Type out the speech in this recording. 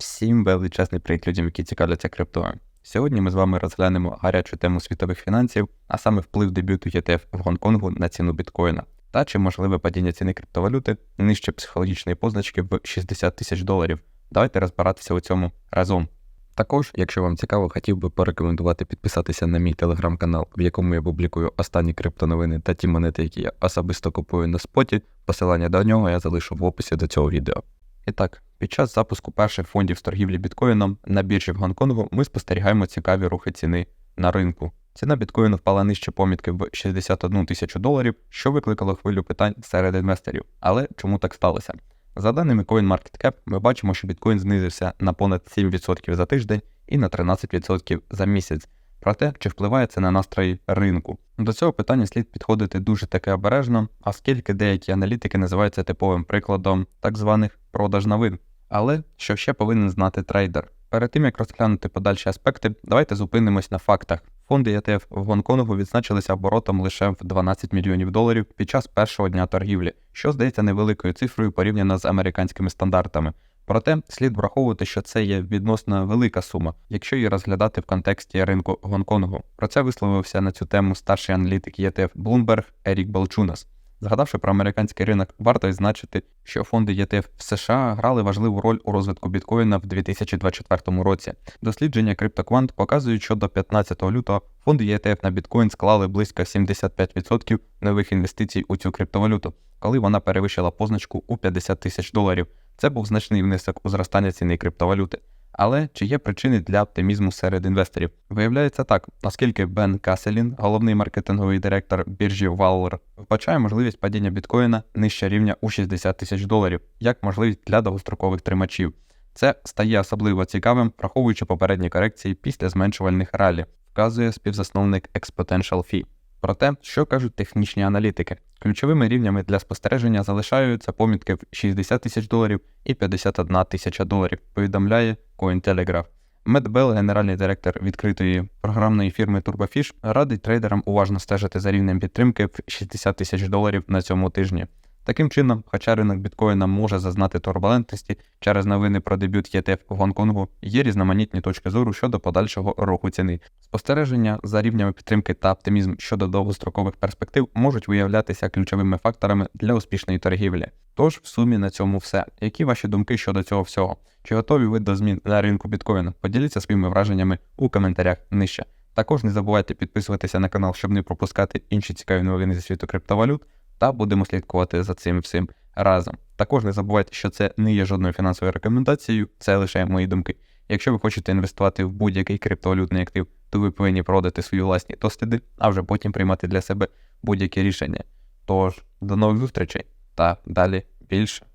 Всім величезний привіт людям, які цікавляться криптою. Сьогодні ми з вами розглянемо гарячу тему світових фінансів, а саме вплив дебюту ETF в Гонконгу на ціну біткоїна, та чи можливе падіння ціни криптовалюти нижче психологічної позначки в 60 тисяч доларів. Давайте розбиратися у цьому разом. Також, якщо вам цікаво, хотів би порекомендувати підписатися на мій телеграм-канал, в якому я публікую останні криптоновини та ті монети, які я особисто купую на споті. Посилання до нього я залишу в описі до цього відео. І так, під час запуску перших фондів з торгівлі біткоїном на біржі в Гонконгу ми спостерігаємо цікаві рухи ціни на ринку. Ціна біткоїну впала нижче помітки в 61 тисячу доларів, що викликало хвилю питань серед інвесторів. Але чому так сталося? За даними CoinMarketCap, ми бачимо, що біткоін знизився на понад 7% за тиждень і на 13% за місяць. Проте, чи впливає це на настрої ринку? До цього питання слід підходити дуже таки обережно, оскільки деякі аналітики називають це типовим прикладом так званих продаж новин. Але що ще повинен знати трейдер? Перед тим як розглянути подальші аспекти, давайте зупинимось на фактах. Фонди ETF в Гонконгу відзначилися оборотом лише в 12 мільйонів доларів під час першого дня торгівлі, що здається невеликою цифрою порівняно з американськими стандартами. Проте слід враховувати, що це є відносно велика сума, якщо її розглядати в контексті ринку Гонконгу. Про це висловився на цю тему старший аналітик ETF Bloomberg Ерік Балчунас. Згадавши про американський ринок, варто відзначити, що фонди ETF в США грали важливу роль у розвитку біткоїна в 2024 році. Дослідження CryptoQuant показують, що до 15 лютого фонди ETF на біткоін склали близько 75% нових інвестицій у цю криптовалюту, коли вона перевищила позначку у 50 тисяч доларів. Це був значний внесок у зростання ціни криптовалюти. Але чи є причини для оптимізму серед інвесторів? Виявляється так, оскільки Бен Каселін, головний маркетинговий директор біржі Valor, вбачає можливість падіння біткоїна нижче рівня у 60 тисяч доларів, як можливість для довгострокових тримачів. Це стає особливо цікавим, враховуючи попередні корекції після зменшувальних ралі, вказує співзасновник Exponential Fee. Про те, що кажуть технічні аналітики. Ключовими рівнями для спостереження залишаються помітки в 60 тисяч доларів і 51 тисяча доларів, повідомляє Cointelegraph. Мед Белл, генеральний директор відкритої програмної фірми TurboFish, радить трейдерам уважно стежити за рівнем підтримки в 60 тисяч доларів на цьому тижні. Таким чином, хоча ринок біткоїна може зазнати турбулентності через новини про дебют ETF в Гонконгу, є різноманітні точки зору щодо подальшого руху ціни. Спостереження за рівнями підтримки та оптимізм щодо довгострокових перспектив можуть виявлятися ключовими факторами для успішної торгівлі. Тож, в сумі на цьому все. Які ваші думки щодо цього всього? Чи готові ви до змін на ринку біткоїна? Поділіться своїми враженнями у коментарях нижче. Також не забувайте підписуватися на канал, щоб не пропускати інші цікаві новини зі світу криптовалют та будемо слідкувати за цим всім разом. Також не забувайте, що це не є жодною фінансовою рекомендацією, це лише мої думки. Якщо ви хочете інвестувати в будь-який криптовалютний актив, то ви повинні продати свої власні досліди, а вже потім приймати для себе будь-які рішення. Тож, до нових зустрічей та далі більше.